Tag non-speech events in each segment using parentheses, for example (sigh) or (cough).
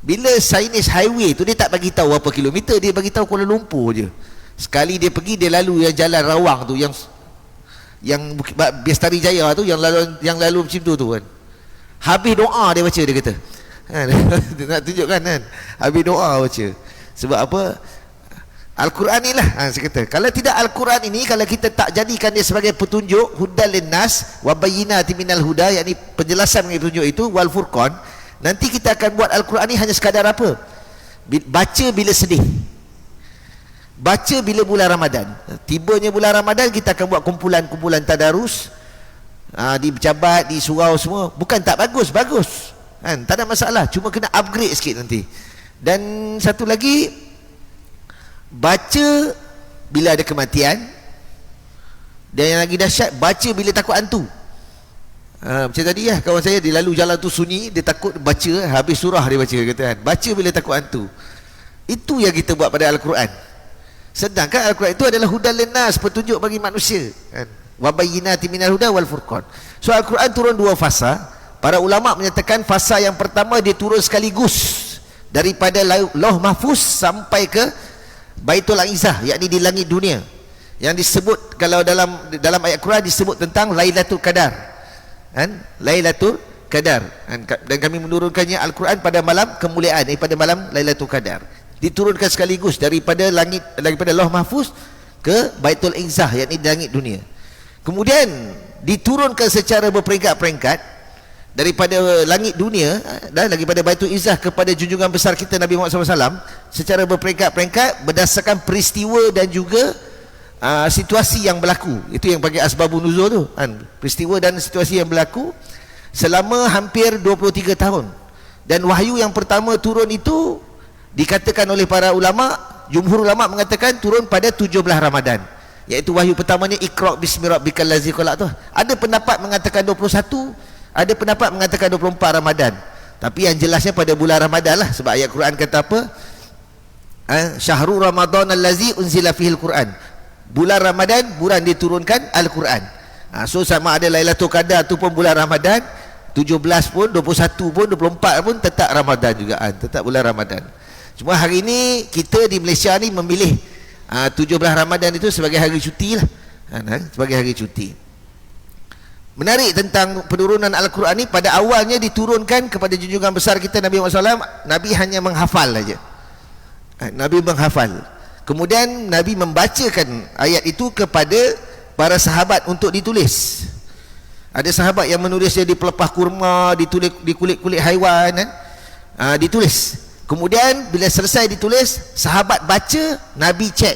bila Chinese highway tu dia tak bagi tahu berapa kilometer dia bagi tahu Kuala Lumpur je. Sekali dia pergi dia lalu yang jalan rawang tu yang yang Biastari Jaya tu yang lalu yang lalu macam tu tu kan. Habis doa dia baca dia kata. Kan? (laughs) Nak tunjukkan kan? Habis doa baca. Sebab apa? Al-Quran ni lah ha, saya kata. Kalau tidak Al-Quran ini kalau kita tak jadikan dia sebagai petunjuk hudal linnas wa bayyinati minal huda yakni penjelasan mengenai petunjuk itu wal furqan nanti kita akan buat Al-Quran ni hanya sekadar apa? Baca bila sedih. Baca bila bulan Ramadan. Tibanya bulan Ramadan kita akan buat kumpulan-kumpulan tadarus. Ha, di pejabat di surau semua. Bukan tak bagus bagus. Kan? Tak ada masalah. Cuma kena upgrade sikit nanti. Dan satu lagi baca bila ada kematian. Dan yang lagi dahsyat baca bila takut hantu ha, macam tadi lah kawan saya dia lalu jalan tu sunyi dia takut baca habis surah dia baca kata kan. Baca bila takut hantu. Itu yang kita buat pada Al-Quran. Sedangkan Al-Quran itu adalah hudal linnas petunjuk bagi manusia kan. Wa bayyinati minal huda wal furqan. So Al-Quran turun dua fasa. Para ulama menyatakan fasa yang pertama dia turun sekaligus daripada Lauh Mahfuz sampai ke Baitul Aizah yakni di langit dunia. Yang disebut kalau dalam dalam ayat Quran disebut tentang Lailatul Qadar kan Lailatul Qadar. Dan kami menurunkannya Al-Quran pada malam kemuliaan eh, pada malam Lailatul Qadar. Diturunkan sekaligus daripada langit daripada Lauh Mahfuz ke Baitul Izzah yakni langit dunia. Kemudian diturunkan secara berperingkat-peringkat daripada langit dunia dan daripada Baitul Izzah kepada junjungan besar kita Nabi Muhammad SAW secara berperingkat-peringkat berdasarkan peristiwa dan juga uh, situasi yang berlaku. Itu yang panggil asbabun nuzul tu kan? Peristiwa dan situasi yang berlaku selama hampir 23 tahun. Dan wahyu yang pertama turun itu dikatakan oleh para ulama jumhur ulama mengatakan turun pada 17 Ramadan. Iaitu wahyu pertamanya Iqra bismi rabbikal ladzi khalaq. Tu. Ada pendapat mengatakan 21 ada pendapat mengatakan 24 Ramadan. Tapi yang jelasnya pada bulan Ramadan lah sebab ayat Quran kata apa? Ha? syahrul ramadhan allazi unzila fihil Quran bulan Ramadan bulan diturunkan Al-Quran. Ha, so sama ada Lailatul Qadar tu pun bulan Ramadan 17 pun 21 pun 24 pun tetap Ramadan juga kan tetap bulan Ramadan. Cuma hari ini kita di Malaysia ni memilih ha, 17 Ramadan itu sebagai hari cuti lah. Ha, sebagai hari cuti. Menarik tentang penurunan Al-Quran ni pada awalnya diturunkan kepada junjungan besar kita Nabi Muhammad SAW Nabi hanya menghafal saja Nabi menghafal kemudian Nabi membacakan ayat itu kepada para sahabat untuk ditulis. Ada sahabat yang menulisnya di pelepah kurma ditulis di kulit-kulit haiwan kan? ha, ditulis. Kemudian bila selesai ditulis sahabat baca Nabi cek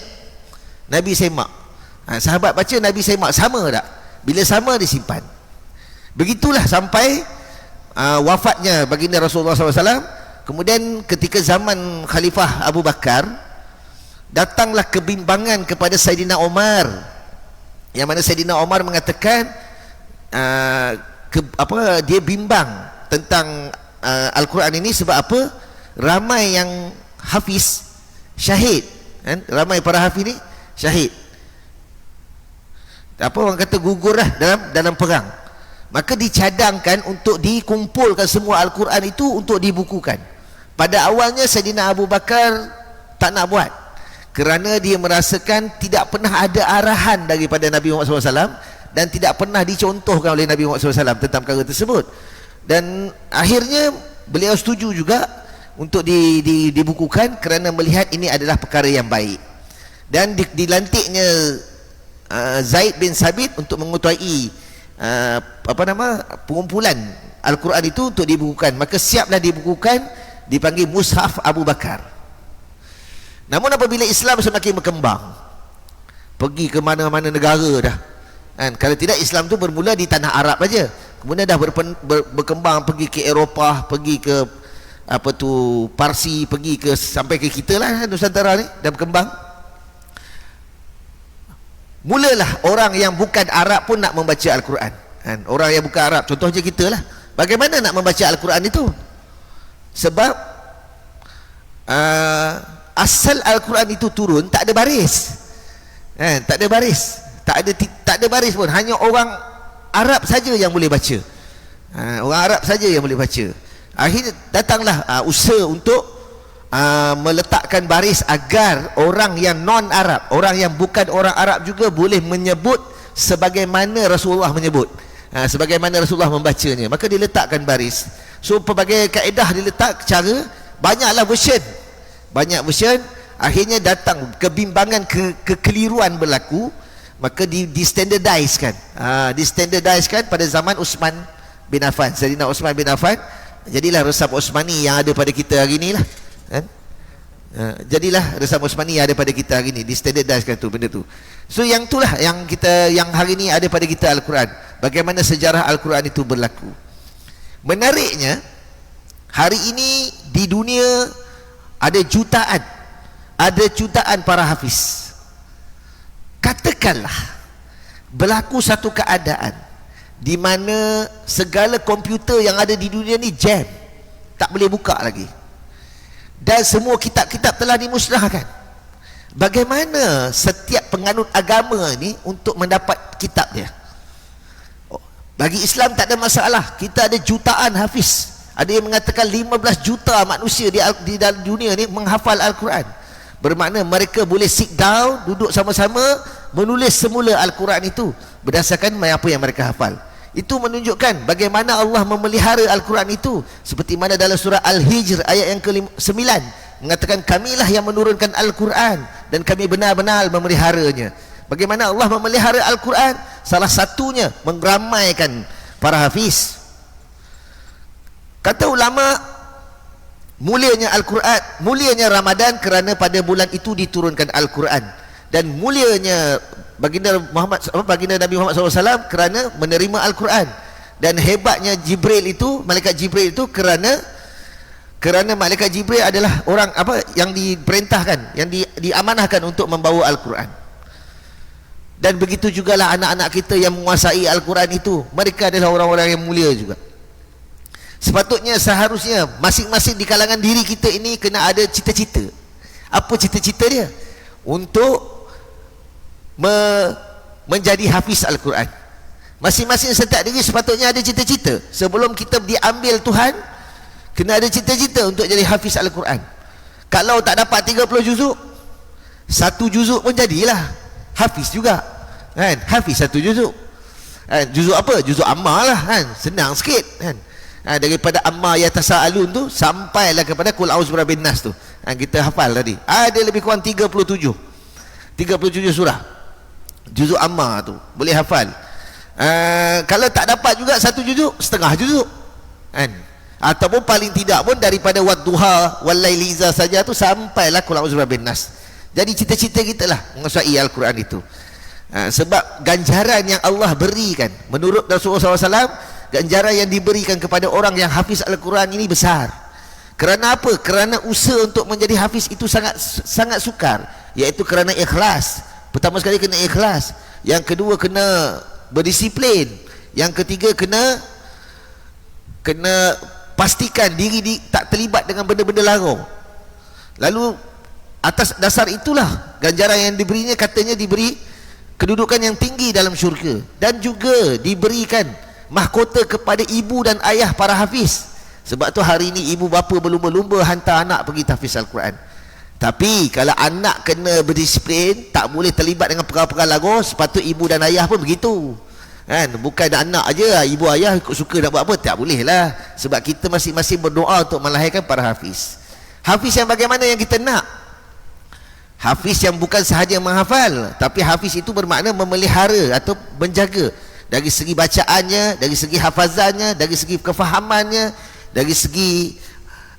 Nabi semak. Ha, sahabat baca Nabi semak. Sama tak? Bila sama disimpan. Begitulah sampai uh, wafatnya baginda Rasulullah SAW kemudian ketika zaman Khalifah Abu Bakar datanglah kebimbangan kepada Saidina Omar. Yang mana Saidina Omar mengatakan uh, ke, apa dia bimbang tentang uh, Al-Quran ini sebab apa? Ramai yang hafiz syahid kan? ramai para hafiz ni syahid. Apa orang kata gugur lah dalam dalam perang. Maka dicadangkan untuk dikumpulkan semua Al-Quran itu untuk dibukukan. Pada awalnya Sayyidina Abu Bakar tak nak buat kerana dia merasakan tidak pernah ada arahan daripada Nabi Muhammad SAW dan tidak pernah dicontohkan oleh Nabi Muhammad SAW tentang perkara tersebut. Dan akhirnya beliau setuju juga untuk di, di, dibukukan kerana melihat ini adalah perkara yang baik. Dan di, dilantiknya uh, Zaid bin Sabit untuk mengutai uh, apa nama pengumpulan Al-Quran itu untuk dibukukan. Maka siaplah dibukukan dipanggil Mushaf Abu Bakar namun apabila Islam semakin berkembang pergi ke mana-mana negara dah kan? Kalau tidak Islam tu bermula di tanah Arab aja. Kemudian dah berpen, ber, berkembang pergi ke Eropah pergi ke apa tu Parsi pergi ke sampai ke kita lah Nusantara ni dah berkembang. Mulalah orang yang bukan Arab pun nak membaca Al-Quran kan? orang yang bukan Arab contohnya kita lah. Bagaimana nak membaca Al-Quran itu? Sebab uh, asal Al-Quran itu turun tak ada baris. Kan? tak ada baris. Tak ada tak ada baris pun. Hanya orang Arab saja yang boleh baca. Ha, orang Arab saja yang boleh baca. Akhirnya datanglah uh, usaha untuk uh, meletakkan baris agar orang yang non Arab orang yang bukan orang Arab juga boleh menyebut sebagaimana Rasulullah menyebut. Uh, sebagaimana Rasulullah membacanya. Maka diletakkan baris. So pelbagai kaedah diletak cara banyaklah version banyak version akhirnya datang. Kebimbangan ke kekeliruan berlaku maka di, di standardizkan ha, di standardizkan pada zaman Uthman bin Affan. Sayyidina Uthman bin Affan jadilah resam Uthmani yang ada pada kita hari ni lah kan? ha, jadilah resam Uthmani yang ada pada kita hari ni. Di standardizkan tu benda tu. So yang itulah yang kita yang hari ni ada pada kita Al-Quran. Bagaimana sejarah Al-Quran itu berlaku. Menariknya hari ini di dunia ada jutaan. Ada jutaan para hafiz. Katakanlah berlaku satu keadaan di mana segala komputer yang ada di dunia ni jam. Tak boleh buka lagi. Dan semua kitab-kitab telah dimusnahkan. Bagaimana setiap penganut agama ni untuk mendapat kitab dia? Oh, bagi Islam tak ada masalah. Kita ada jutaan hafiz ada yang mengatakan 15 juta manusia di, di dalam dunia ni menghafal Al-Quran. Bermakna mereka boleh sit down duduk sama-sama menulis semula Al-Quran itu berdasarkan apa yang mereka hafal. Itu menunjukkan bagaimana Allah memelihara Al-Quran itu. Seperti mana dalam surah Al-Hijr ayat yang ke-9 mengatakan kamilah yang menurunkan Al-Quran dan kami benar-benar memeliharanya. Bagaimana Allah memelihara Al-Quran? Salah satunya mengramaikan para hafiz kata ulama mulianya Al-Quran mulianya Ramadan kerana pada bulan itu diturunkan Al-Quran. Dan mulianya baginda Muhammad baginda Nabi Muhammad SAW kerana menerima Al-Quran. Dan hebatnya Jibril itu malaikat Jibril itu kerana kerana malaikat Jibril adalah orang apa yang diperintahkan yang di, diamanahkan untuk membawa Al-Quran. Dan begitu jugalah anak-anak kita yang menguasai Al-Quran itu. Mereka adalah orang-orang yang mulia juga Sepatutnya seharusnya masing-masing di kalangan diri kita ini kena ada cita-cita. Apa cita-cita dia? Untuk me menjadi hafiz Al-Quran. Masing-masing setiap diri sepatutnya ada cita-cita. Sebelum kita diambil Tuhan, kena ada cita-cita untuk jadi hafiz Al-Quran. Kalau tak dapat 30 juzuk, satu juzuk pun jadilah hafiz juga. Kan? Hafiz satu juzuk. Kan? Juzuk apa? Juzuk amal lah kan? Senang sikit kan? Ha, daripada amma ya tasaalun tu sampailah kepada kul auzu birabbin nas tu. Ha, kita hafal tadi. Ada lebih kurang 37 37 surah. Juzuk amma tu. Boleh hafal. Ha, kalau tak dapat juga satu juzuk setengah juzuk. Kan? Ataupun paling tidak pun daripada wadduha walaili iza saja tu sampailah kul auzu birabbin nas. Jadi cita-cita kita lah menguasai Al-Quran itu. Ha, sebab ganjaran yang Allah berikan menurut Rasulullah SAW ganjaran yang diberikan kepada orang yang hafiz Al-Quran ini besar. Kerana apa? kerana usaha untuk menjadi hafiz itu sangat sangat sukar iaitu kerana ikhlas. Pertama sekali kena ikhlas. Yang kedua kena berdisiplin. Yang ketiga kena kena pastikan diri di, tak terlibat dengan benda-benda larang. Lalu atas dasar itulah ganjaran yang diberinya katanya diberi kedudukan yang tinggi dalam syurga. Dan juga diberikan mahkota kepada ibu dan ayah para hafiz. Sebab tu hari ini ibu bapa berlumba-lumba hantar anak pergi tahfiz Al-Quran. Tapi kalau anak kena berdisiplin tak boleh terlibat dengan perkara-perkara lagu sepatut ibu dan ayah pun begitu. Kan? Bukan anak aja ibu ayah suka nak buat apa tak boleh lah. Sebab kita masing-masing berdoa untuk melahirkan para hafiz. Hafiz yang bagaimana yang kita nak? Hafiz yang bukan sahaja menghafal tapi hafiz itu bermakna memelihara atau menjaga dari segi bacaannya, dari segi hafazannya, dari segi kefahamannya, dari segi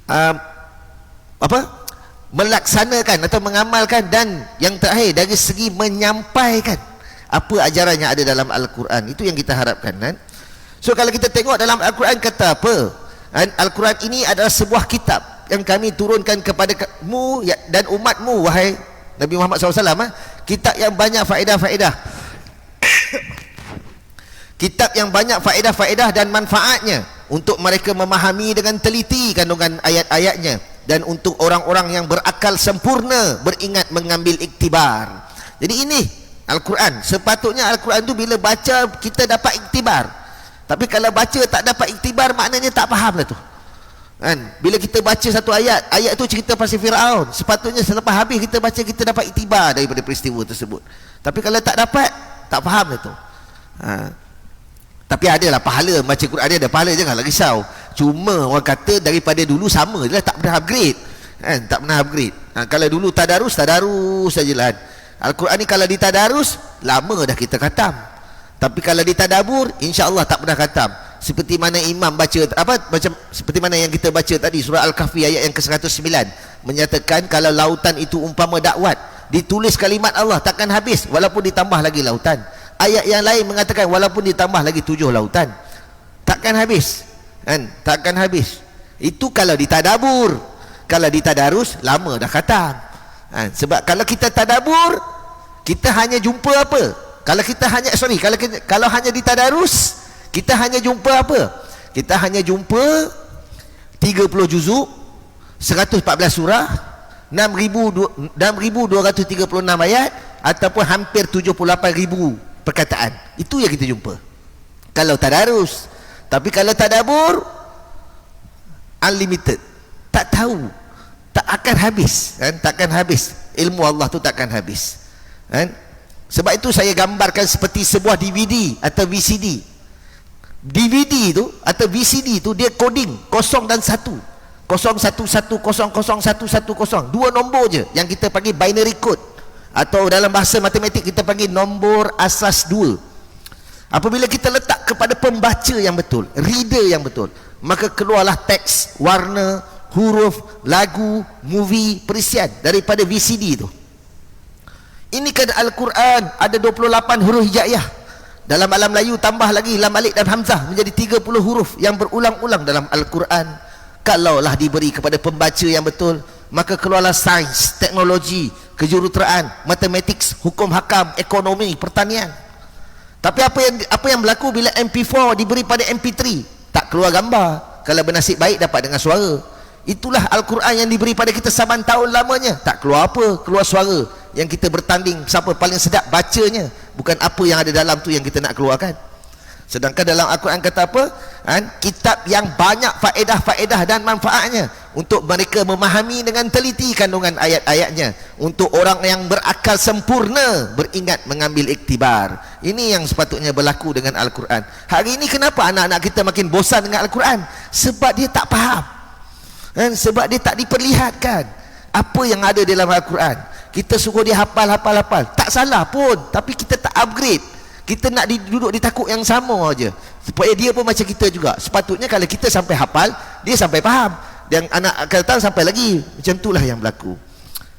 uh, apa? melaksanakan atau mengamalkan dan yang terakhir dari segi menyampaikan apa ajaran yang ada dalam Al-Quran itu yang kita harapkan kan so kalau kita tengok dalam Al-Quran kata apa kan? Al-Quran ini adalah sebuah kitab yang kami turunkan kepada mu ya, dan umatmu wahai Nabi Muhammad SAW ha? kitab yang banyak faedah-faedah kitab yang banyak faedah-faedah dan manfaatnya untuk mereka memahami dengan teliti kandungan ayat-ayatnya dan untuk orang-orang yang berakal sempurna beringat mengambil iktibar. Jadi ini Al-Quran. Sepatutnya Al-Quran itu bila baca kita dapat iktibar. Tapi kalau baca tak dapat iktibar maknanya tak faham lah tu. Kan? Bila kita baca satu ayat ayat tu cerita pasal Firaun. Sepatutnya selepas habis kita baca kita dapat itibar daripada peristiwa tersebut. Tapi kalau tak dapat tak faham itu ha. Tapi adalah pahala baca Quran dia ada pahala janganlah risau. Cuma orang kata daripada dulu sama je lah tak pernah upgrade. Kan? Tak pernah upgrade. Ha. kalau dulu tadarus tadarus sajalah. Al-Quran ni kalau ditadarus lama dah kita khatam. Tapi kalau ditadabur insya-Allah tak pernah khatam. Seperti mana imam baca apa macam seperti mana yang kita baca tadi surah al-kahfi ayat yang ke-109 menyatakan kalau lautan itu umpama dakwat ditulis kalimat Allah takkan habis. Walaupun ditambah lagi lautan ayat yang lain mengatakan walaupun ditambah lagi tujuh lautan takkan habis. Kan? Takkan habis. Itu kalau ditadabur. Kalau ditadarus lama dah khatam. Kan? sebab kalau kita tadabur kita hanya jumpa apa? Kalau kita hanya sorry kalau kita, kalau hanya ditadarus kita hanya jumpa apa? Kita hanya jumpa 30 juzuk, 114 surah, 6236 ayat ataupun hampir 78,000 perkataan. Itu yang kita jumpa. Kalau tadarus. Tapi kalau tadabur unlimited. Tak tahu. Tak akan habis, kan? Takkan habis. Ilmu Allah tu takkan habis. Kan? Sebab itu saya gambarkan seperti sebuah DVD atau VCD. DVD tu atau VCD tu dia coding kosong dan satu kosong satu satu kosong kosong satu satu kosong dua nombor je yang kita panggil binary code atau dalam bahasa matematik kita panggil nombor asas dua. Apabila kita letak kepada pembaca yang betul reader yang betul maka keluarlah teks warna huruf lagu movie perisian daripada VCD tu. Ini kan Al-Quran ada 28 huruf hijaiyah. Dalam alam Melayu tambah lagi lam alif dan hamzah menjadi 30 huruf yang berulang-ulang dalam Al-Quran. Kalaulah diberi kepada pembaca yang betul, maka keluarlah sains, teknologi, kejuruteraan, matematik, hukum hakam, ekonomi, pertanian. Tapi apa yang apa yang berlaku bila MP4 diberi pada MP3? Tak keluar gambar. Kalau bernasib baik dapat dengar suara. Itulah Al-Quran yang diberi pada kita saban tahun lamanya. Tak keluar apa? Keluar suara yang kita bertanding siapa paling sedap bacanya bukan apa yang ada dalam tu yang kita nak keluarkan sedangkan dalam Al-Quran kata apa? Kan? kitab yang banyak faedah-faedah dan manfaatnya untuk mereka memahami dengan teliti kandungan ayat-ayatnya. Untuk orang yang berakal sempurna beringat mengambil iktibar. Ini yang sepatutnya berlaku dengan Al-Quran. Hari ini kenapa anak-anak kita makin bosan dengan Al-Quran? Sebab dia tak faham. Kan? sebab dia tak diperlihatkan apa yang ada dalam Al-Quran. Kita suruh dia hafal hafal hafal. Tak salah pun tapi kita tak upgrade kita nak duduk di takut yang sama aja supaya dia pun macam kita juga. Sepatutnya kalau kita sampai hafal dia sampai faham. Dan anak akan datang sampai lagi macam itulah yang berlaku.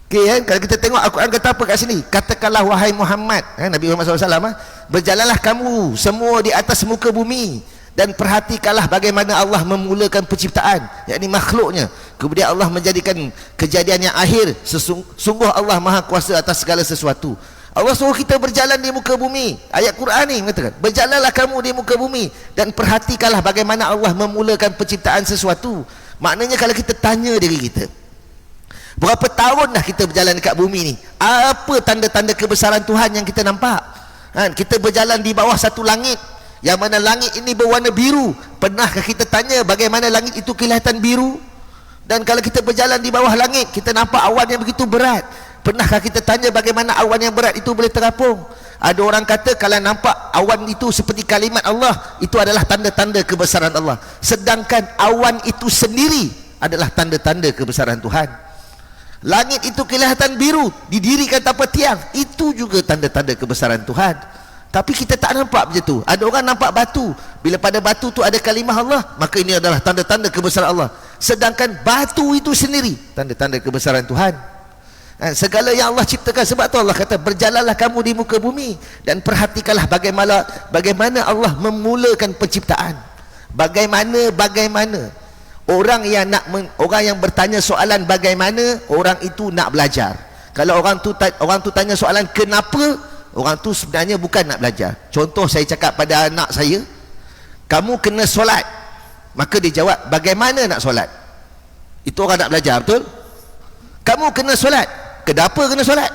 Okay, kan? Kalau kita tengok Al-Quran kata apa kat sini? Katakanlah wahai Muhammad, eh, Nabi Muhammad SAW, eh, berjalanlah kamu semua di atas muka bumi dan perhatikanlah bagaimana Allah memulakan penciptaan. Yakni makhluknya. Kemudian Allah menjadikan kejadian yang akhir sesungguh Allah maha kuasa atas segala sesuatu Allah suruh kita berjalan di muka bumi. Ayat Quran ni mengatakan berjalanlah kamu di muka bumi dan perhatikanlah bagaimana Allah memulakan penciptaan sesuatu. Maknanya kalau kita tanya diri kita berapa tahun dah kita berjalan dekat bumi ni? Apa tanda-tanda kebesaran Tuhan yang kita nampak? Ha, kita berjalan di bawah satu langit yang mana langit ini berwarna biru. Pernahkah kita tanya bagaimana langit itu kelihatan biru? Dan kalau kita berjalan di bawah langit kita nampak awan yang begitu berat pernahkah kita tanya bagaimana awan yang berat itu boleh terapung? Ada orang kata kalau nampak awan itu seperti kalimat Allah itu adalah tanda-tanda kebesaran Allah. Sedangkan awan itu sendiri adalah tanda-tanda kebesaran Tuhan. Langit itu kelihatan biru didirikan tanpa tiang. Itu juga tanda-tanda kebesaran Tuhan. Tapi kita tak nampak macam tu. Ada orang nampak batu. Bila pada batu tu ada kalimah Allah maka ini adalah tanda-tanda kebesaran Allah. Sedangkan batu itu sendiri tanda-tanda kebesaran Tuhan ha, segala yang Allah ciptakan sebab tu Allah kata berjalanlah kamu di muka bumi dan perhatikanlah bagaimana bagaimana Allah memulakan penciptaan. Bagaimana bagaimana? Orang yang nak orang yang bertanya soalan bagaimana orang itu nak belajar. Kalau orang tu orang tu tanya soalan kenapa orang tu sebenarnya bukan nak belajar. Contoh saya cakap pada anak saya kamu kena solat. Maka dia jawab bagaimana nak solat? Itu orang nak belajar betul? Kamu kena solat kenapa kena solat?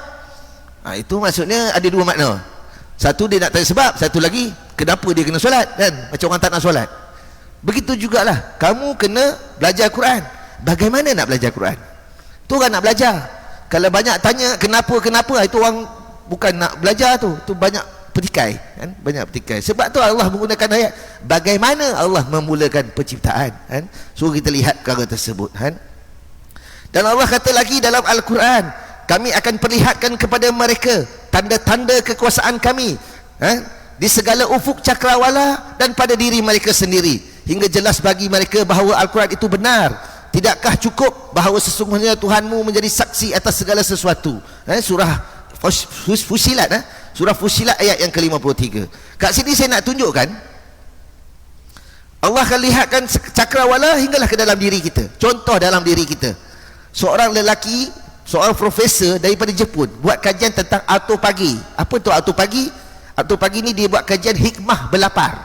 Ha, itu maksudnya ada dua makna. Satu dia nak tanya sebab satu lagi kenapa dia kena solat kan? Macam orang tak nak solat. Begitu jugalah. Kamu kena belajar Quran. Bagaimana nak belajar Quran? Tu orang nak belajar. Kalau banyak tanya kenapa kenapa itu orang bukan nak belajar tu. Tu banyak petikai kan? Banyak petikai. Sebab tu Allah menggunakan ayat bagaimana Allah memulakan penciptaan kan? So kita lihat perkara tersebut kan? Dan Allah kata lagi dalam Al-Quran kami akan perlihatkan kepada mereka tanda-tanda kekuasaan kami kan di segala ufuk cakrawala dan pada diri mereka sendiri. Hingga jelas bagi mereka bahawa Al-Quran itu benar. Tidakkah cukup bahawa sesungguhnya Tuhanmu menjadi saksi atas segala sesuatu? Eh, surah Fusilat eh? Surah Fusilat ayat yang ke-53. Kat sini saya nak tunjukkan Allah akan lihatkan cakrawala hinggalah ke dalam diri kita. Contoh dalam diri kita. Seorang lelaki Seorang profesor daripada Jepun Buat kajian tentang auto pagi Apa tu auto pagi? Auto pagi ni dia buat kajian hikmah berlapar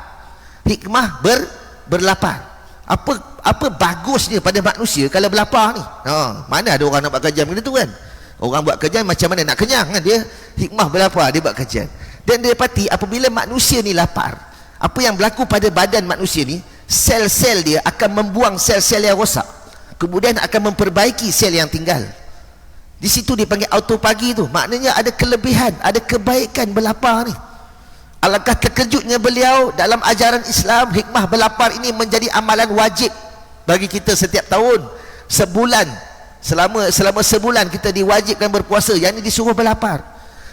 Hikmah ber, berlapar apa apa bagusnya pada manusia kalau berlapar ni ha, mana ada orang nak buat kajian macam tu kan Orang buat kajian macam mana nak kenyang kan dia hikmah berapa dia buat kajian. Dan dia dapati apabila manusia ni lapar, apa yang berlaku pada badan manusia ni, sel-sel dia akan membuang sel-sel yang rosak. Kemudian akan memperbaiki sel yang tinggal. Di situ dipanggil autopagi tu. Maknanya ada kelebihan, ada kebaikan berlapar ni. Alangkah terkejutnya beliau dalam ajaran Islam, hikmah berlapar ini menjadi amalan wajib bagi kita setiap tahun. Sebulan selama selama sebulan kita diwajibkan berpuasa yang ini disuruh berlapar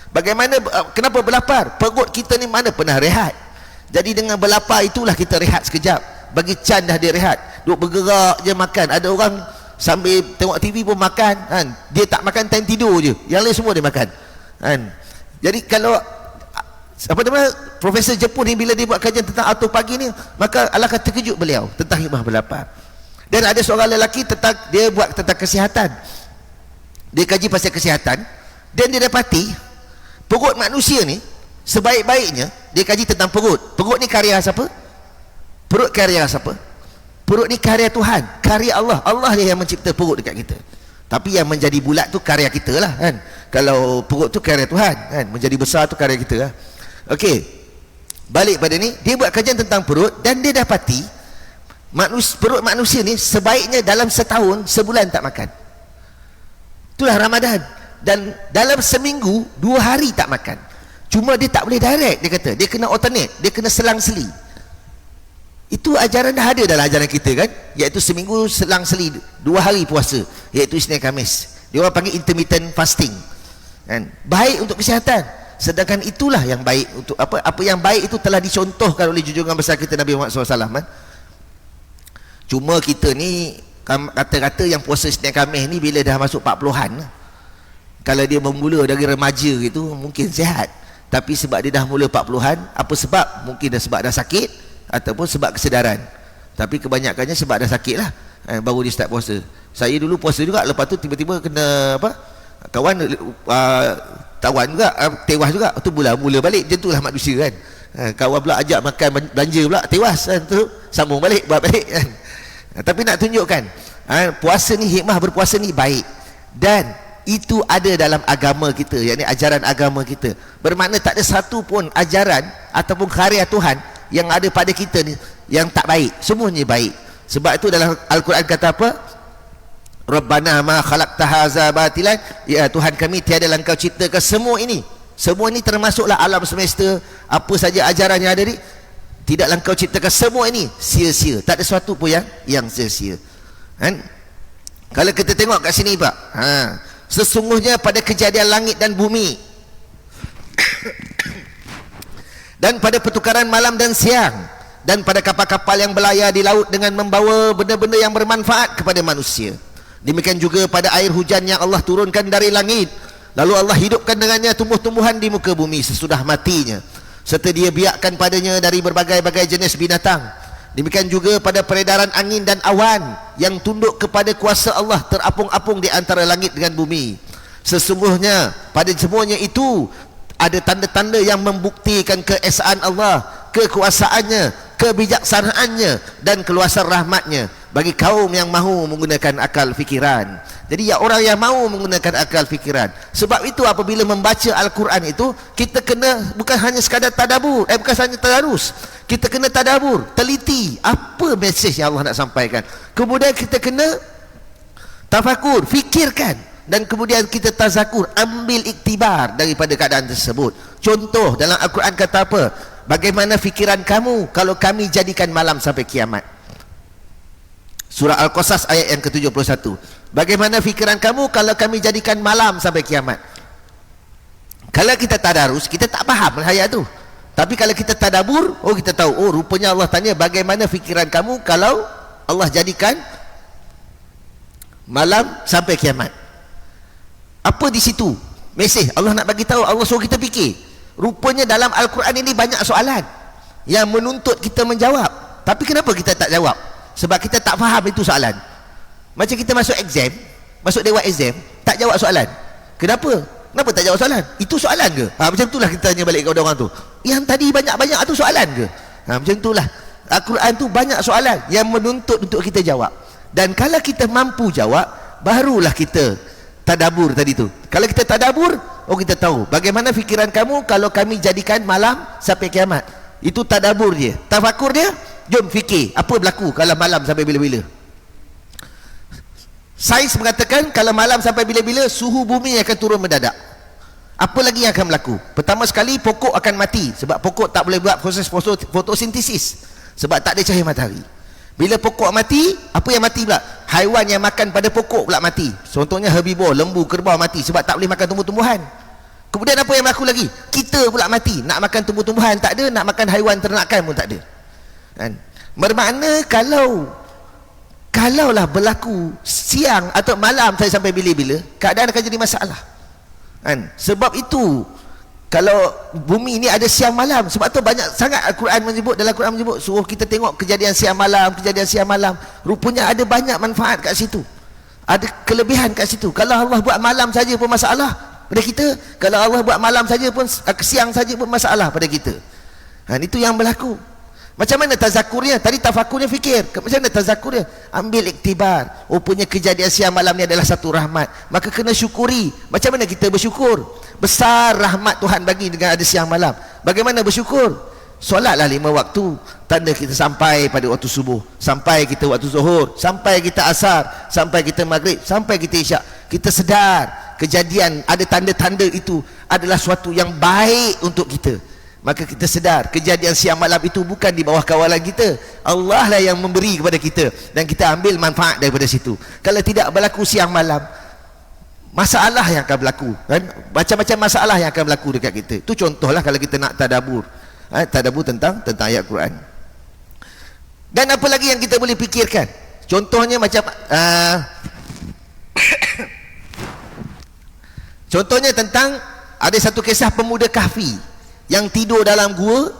bagaimana uh, kenapa berlapar perut kita ni mana pernah rehat jadi dengan berlapar itulah kita rehat sekejap bagi Chan dah dia rehat duduk bergerak je makan ada orang sambil tengok TV pun makan kan? Dia tak makan time tidur je. Yang lain semua dia makan kan? Jadi kalau apa nama Profesor Jepun ni bila dia buat kajian tentang auto pagi ni maka alangkah terkejut beliau tentang hikmah berlapar. Dan ada seorang lelaki tentang dia buat tentang kesihatan. Dia kaji pasal kesihatan dan dia dapati perut manusia ni sebaik-baiknya dia kaji tentang perut. Perut ni karya siapa? perut karya siapa? Perut ni karya Tuhan karya Allah. Allah dia yang mencipta perut dekat kita. Tapi yang menjadi bulat tu karya kita lah kan? Kalau perut tu karya Tuhan kan? Menjadi besar tu karya kita lah. Ok balik pada ni dia buat kajian tentang perut dan dia dapati Manus, perut manusia ni sebaiknya dalam setahun sebulan tak makan. Itulah Ramadan. Dan dalam seminggu dua hari tak makan. Cuma dia tak boleh direct dia kata. Dia kena alternate dia kena selang-seli itu ajaran dah ada dalam ajaran kita kan? Iaitu seminggu selang-seli dua hari puasa iaitu Isnin Kamis dia orang panggil intermittent fasting kan? Baik untuk kesihatan. Sedangkan itulah yang baik untuk apa apa yang baik itu telah dicontohkan oleh junjungan besar kita Nabi Muhammad SAW kan? Cuma kita ni kata-kata yang puasa Senin Khamis ni bila dah masuk 40-an kalau dia bermula dari remaja gitu mungkin sihat. Tapi sebab dia dah mula 40-an apa sebab? Mungkin dah sebab dah sakit ataupun sebab kesedaran. Tapi kebanyakannya sebab dah sakit lah. Eh, baru dia start puasa. Saya dulu puasa juga lepas tu tiba-tiba kena apa kawan uh, tawan juga uh, tewas juga. Tu mula mula balik macam tu lah manusia kan. Uh, kawan pula ajak makan belanja pula tewas kan. Tu sambung balik buat balik kan. Ha, tapi nak tunjukkan ha, puasa ni hikmah berpuasa ni baik. Dan itu ada dalam agama kita yakni ajaran agama kita. Bermakna tak ada satu pun ajaran ataupun karya Tuhan yang ada pada kita ni yang tak baik semuanya baik sebab itu dalam Al-Quran kata apa Rabbana ma khalaqta hadza batilan ya Tuhan kami tiada langkau ciptakan semua ini semua ini termasuklah alam semesta apa saja ajaran yang ada ni Tidaklah kau ciptakan semua ini sia-sia. Tak ada sesuatu pun yang yang sia-sia. Kan? Kalau kita tengok kat sini Pak. Ha. Sesungguhnya pada kejadian langit dan bumi. Dan pada pertukaran malam dan siang. Dan pada kapal-kapal yang berlayar di laut dengan membawa benda-benda yang bermanfaat kepada manusia. Demikian juga pada air hujan yang Allah turunkan dari langit. Lalu Allah hidupkan dengannya tumbuh-tumbuhan di muka bumi sesudah matinya serta dia biarkan padanya dari berbagai-bagai jenis binatang demikian juga pada peredaran angin dan awan yang tunduk kepada kuasa Allah terapung-apung di antara langit dengan bumi sesungguhnya pada semuanya itu ada tanda-tanda yang membuktikan keesaan Allah kekuasaannya kebijaksanaannya dan keluasan rahmatnya. Bagi kaum yang mahu menggunakan akal fikiran. Jadi ya orang yang mahu menggunakan akal fikiran. Sebab itu apabila membaca Al-Quran itu kita kena bukan hanya sekadar tadabur eh bukan hanya tadarus. Kita kena tadabur teliti apa mesej yang Allah nak sampaikan. Kemudian kita kena tafakur fikirkan dan kemudian kita tazakur ambil iktibar daripada keadaan tersebut contoh dalam Al-Quran kata apa bagaimana fikiran kamu kalau kami jadikan malam sampai kiamat Surah Al-Qasas ayat yang ke-71. Bagaimana fikiran kamu kalau kami jadikan malam sampai kiamat? Kalau kita tadarus, kita tak faham ayat tu. Tapi kalau kita tadabur, oh kita tahu, oh rupanya Allah tanya bagaimana fikiran kamu kalau Allah jadikan malam sampai kiamat. Apa di situ? Mesej Allah nak bagi tahu, Allah suruh kita fikir. Rupanya dalam Al-Quran ini banyak soalan yang menuntut kita menjawab. Tapi kenapa kita tak jawab? sebab kita tak faham itu soalan macam kita masuk exam masuk dewan exam tak jawab soalan kenapa? kenapa tak jawab soalan? itu soalan ke? Ha, macam itulah kita tanya balik kepada orang tu yang tadi banyak-banyak tu soalan ke? Ha, macam itulah Al-Quran tu banyak soalan yang menuntut untuk kita jawab dan kalau kita mampu jawab barulah kita tadabur tadi tu. Kalau kita tadabur oh kita tahu. Bagaimana fikiran kamu kalau kami jadikan malam sampai kiamat? Itu tadabur dia. Tafakur dia jom fikir apa berlaku kalau malam sampai bila-bila? Sains mengatakan kalau malam sampai bila-bila suhu bumi akan turun mendadak. Apa lagi yang akan berlaku? Pertama sekali pokok akan mati sebab pokok tak boleh buat proses fotosintesis sebab tak ada cahaya matahari bila pokok mati apa yang mati pula? Haiwan yang makan pada pokok pula mati. Contohnya herbivore lembu kerbau mati sebab tak boleh makan tumbuh-tumbuhan. Kemudian apa yang berlaku lagi? Kita pula mati. Nak makan tumbuh-tumbuhan tak ada nak makan haiwan ternakan pun tak ada. Kan? Bermakna kalau kalaulah berlaku siang atau malam saya sampai bila-bila keadaan akan jadi masalah. Kan? Sebab itu kalau bumi ini ada siang malam sebab tu banyak sangat Al-Quran menyebut dalam Al-Quran menyebut suruh kita tengok kejadian siang malam kejadian siang malam. Rupanya ada banyak manfaat kat situ. Ada kelebihan kat situ. Kalau Allah buat malam saja pun masalah pada kita kalau Allah buat malam saja pun siang saja pun masalah pada kita. Ha, itu yang berlaku macam mana tazakurnya? Tadi tafakurnya fikir. Macam mana tazakurnya? Ambil iktibar. Punya kejadian siang malam ni adalah satu rahmat. Maka kena syukuri. Macam mana kita bersyukur? Besar rahmat Tuhan bagi dengan ada siang malam. Bagaimana bersyukur? Solatlah lima waktu. Tanda kita sampai pada waktu subuh. Sampai kita waktu zuhur. Sampai kita asar. Sampai kita maghrib. Sampai kita isyak. Kita sedar kejadian ada tanda-tanda itu adalah suatu yang baik untuk kita maka kita sedar kejadian siang malam itu bukan di bawah kawalan kita. Allah lah yang memberi kepada kita dan kita ambil manfaat daripada situ. Kalau tidak berlaku siang malam masalah yang akan berlaku kan? macam-macam masalah yang akan berlaku dekat kita. Itu contohlah kalau kita nak tadabur ha? tadabur tentang tentang ayat Quran. Dan apa lagi yang kita boleh fikirkan? Contohnya macam uh, (coughs) contohnya tentang ada satu kisah pemuda kahfi yang tidur dalam gua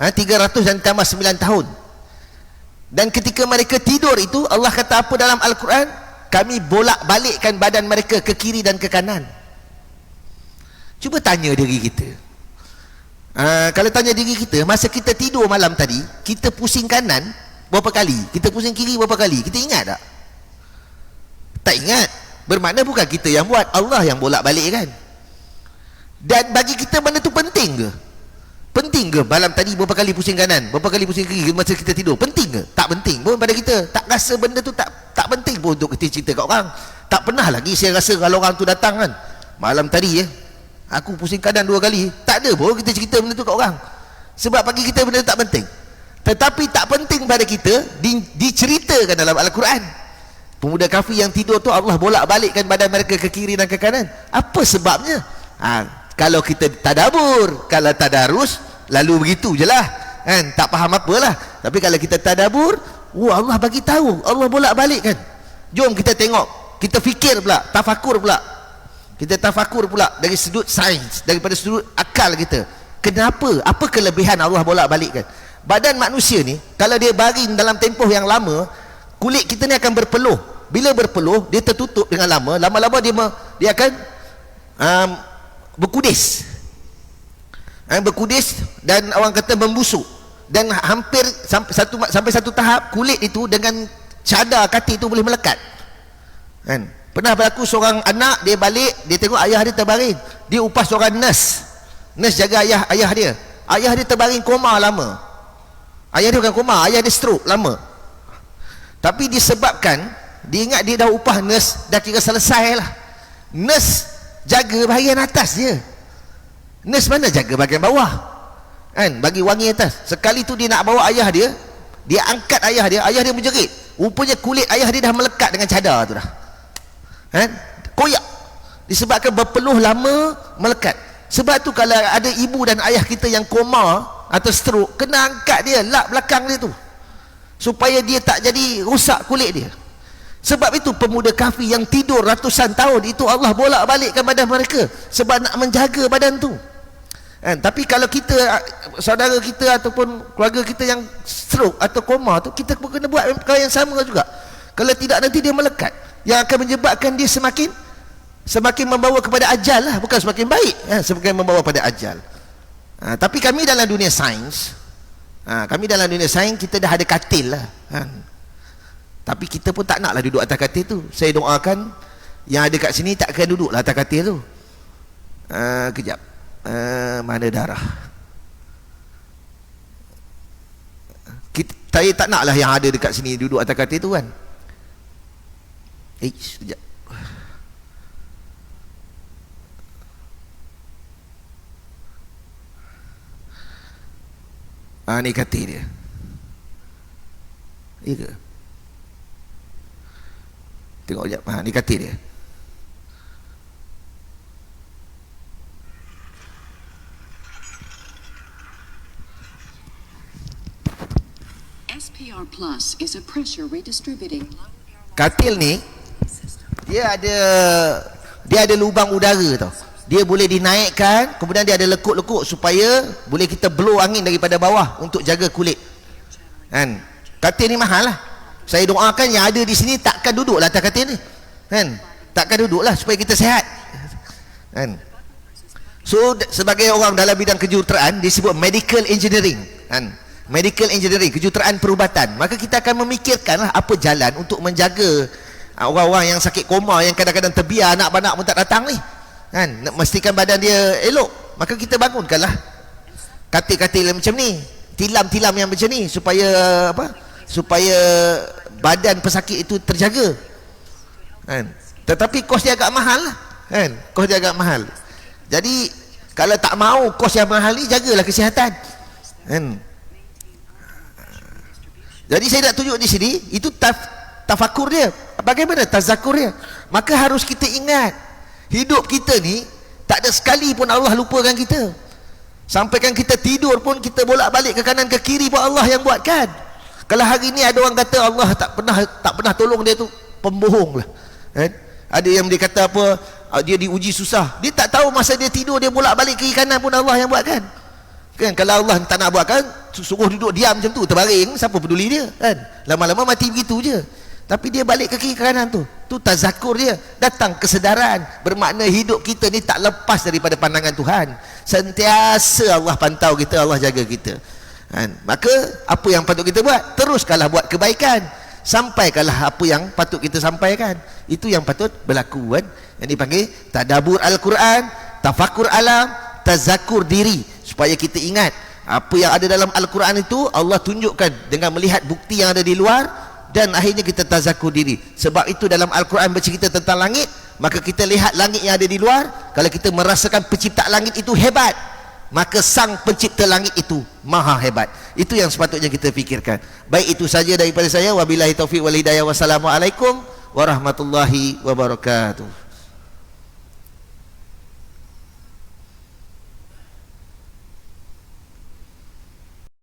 ha, 300 dan tambah 9 tahun. Dan ketika mereka tidur itu Allah kata apa dalam Al-Quran? Kami bolak balikkan badan mereka ke kiri dan ke kanan. Cuba tanya diri kita. Ha, kalau tanya diri kita masa kita tidur malam tadi kita pusing kanan berapa kali? Kita pusing kiri berapa kali? Kita ingat tak? Tak ingat. Bermakna bukan kita yang buat Allah yang bolak balik kan dan bagi kita benda tu penting ke? Penting ke? Malam tadi berapa kali pusing kanan berapa kali pusing kiri masa kita tidur? Penting ke? Tak penting pun pada kita. Tak rasa benda tu tak tak penting pun untuk kita cerita kat orang. Tak pernah lagi saya rasa kalau orang tu datang kan. Malam tadi ya aku pusing kanan dua kali. Tak ada pun kita cerita benda tu kat orang. Sebab bagi kita benda tu tak penting. Tetapi tak penting pada kita di, diceritakan dalam Al-Quran. Pemuda kafir yang tidur tu Allah bolak balikkan badan mereka ke kiri dan ke kanan. Apa sebabnya? Ha, kalau kita tadabur kalau tadarus lalu begitu je lah. Kan? Tak faham apalah. Tapi kalau kita tadabur wah Allah bagi tahu. Allah bolak balik kan? Jom kita tengok. Kita fikir pula tafakur pula. Kita tafakur pula dari sudut sains daripada sudut akal kita. Kenapa? Apa kelebihan Allah bolak balik kan? Badan manusia ni kalau dia baring dalam tempoh yang lama kulit kita ni akan berpeluh. Bila berpeluh dia tertutup dengan lama. Lama-lama dia dia akan um, berkudis. Eh, berkudis dan orang kata membusuk. Dan hampir sampai satu sampai satu tahap kulit itu dengan cadar katil tu boleh melekat. Kan? Pernah berlaku seorang anak dia balik dia tengok ayah dia terbaring. Dia upah seorang nurse. Nurse jaga ayah ayah dia. Ayah dia terbaring koma lama. Ayah dia bukan koma ayah dia stroke lama. Tapi disebabkan dia ingat dia dah upah nurse dah kira selesai lah. Nurse jaga bahagian atas dia nurse mana jaga bahagian bawah? Kan bagi wangi atas. Sekali tu dia nak bawa ayah dia dia angkat ayah dia ayah dia menjerit. Rupanya kulit ayah dia dah melekat dengan cadar tu dah. Kan? Koyak. Disebabkan berpeluh lama melekat. Sebab tu kalau ada ibu dan ayah kita yang koma atau stroke kena angkat dia lap belakang dia tu. Supaya dia tak jadi rusak kulit dia sebab itu pemuda kafir yang tidur ratusan tahun itu Allah bolak balikkan badan mereka sebab nak menjaga badan tu. Kan? tapi kalau kita saudara kita ataupun keluarga kita yang stroke atau koma tu kita pun kena buat perkara yang sama juga. Kalau tidak nanti dia melekat. Yang akan menyebabkan dia semakin semakin membawa kepada ajal lah bukan semakin baik. Ya, semakin membawa pada ajal. Ha, tapi kami dalam dunia sains ha, kami dalam dunia sains kita dah ada katil lah. Ha. Tapi kita pun tak naklah duduk atas katil tu. Saya doakan yang ada kat sini tak akan duduk lah atas katil tu. Ha, kejap. Uh, mana darah? Kita, saya tak naklah yang ada dekat sini duduk atas katil tu kan? Eh sekejap. Ah ni katil dia. Iya ke? Tengok jap. Ha ni katil dia. SPR Plus is a pressure redistributing. Katil ni dia ada dia ada lubang udara tau. Dia boleh dinaikkan, kemudian dia ada lekuk-lekuk supaya boleh kita blow angin daripada bawah untuk jaga kulit. Kan? Katil ni mahal lah. Saya doakan yang ada di sini takkan duduk lah atas katil ni. Kan? Takkan duduk lah supaya kita sehat. Kan? So sebagai orang dalam bidang kejuruteraan disebut medical engineering. Kan? medical engineering, kejuruteraan perubatan. Maka kita akan memikirkan lah apa jalan untuk menjaga ah, orang-orang yang sakit koma yang kadang-kadang terbiar anak-anak pun tak datang ni. Kan? Nak memastikan badan dia elok. Maka kita bangunkanlah katil-katil macam ni. Tilam-tilam yang macam ni supaya apa? Supaya badan pesakit itu terjaga. Kan? Tetapi kos dia agak mahal lah. Kan? Kos dia agak mahal. Jadi kalau tak mau kos yang mahal ni jagalah kesihatan. Kan? Jadi saya nak tunjuk di sini itu taf, tafakur dia. Bagaimana tazakur dia? Maka harus kita ingat hidup kita ni tak ada sekali pun Allah lupakan kita. Sampaikan kita tidur pun kita bolak-balik ke kanan ke kiri pun Allah yang buatkan. Kalau hari ni ada orang kata Allah tak pernah tak pernah tolong dia tu pembohong lah. Eh? Ada yang dia kata apa ah, dia diuji susah. Dia tak tahu masa dia tidur dia bolak-balik kiri kanan pun Allah yang buatkan. Kan kalau Allah tak nak buatkan suruh duduk diam macam tu terbaring siapa peduli dia kan lama-lama mati begitu je tapi dia balik ke kiri kanan tu tu tazakur dia datang kesedaran bermakna hidup kita ni tak lepas daripada pandangan Tuhan sentiasa Allah pantau kita Allah jaga kita kan? Maka apa yang patut kita buat? Teruskanlah buat kebaikan. Sampaikanlah apa yang patut kita sampaikan. Itu yang patut berlaku kan yang dipanggil tadabur al-Quran tafakur alam tazakur diri. Supaya kita ingat apa yang ada dalam Al-Quran itu Allah tunjukkan dengan melihat bukti yang ada di luar dan akhirnya kita tazakur diri. Sebab itu dalam Al-Quran bercerita tentang langit maka kita lihat langit yang ada di luar. Kalau kita merasakan pencipta langit itu hebat maka sang pencipta langit itu maha hebat. Itu yang sepatutnya kita fikirkan. Baik itu saja daripada saya. Wabillahi taufiq walhidayah. Wassalamualaikum warahmatullahi wabarakatuh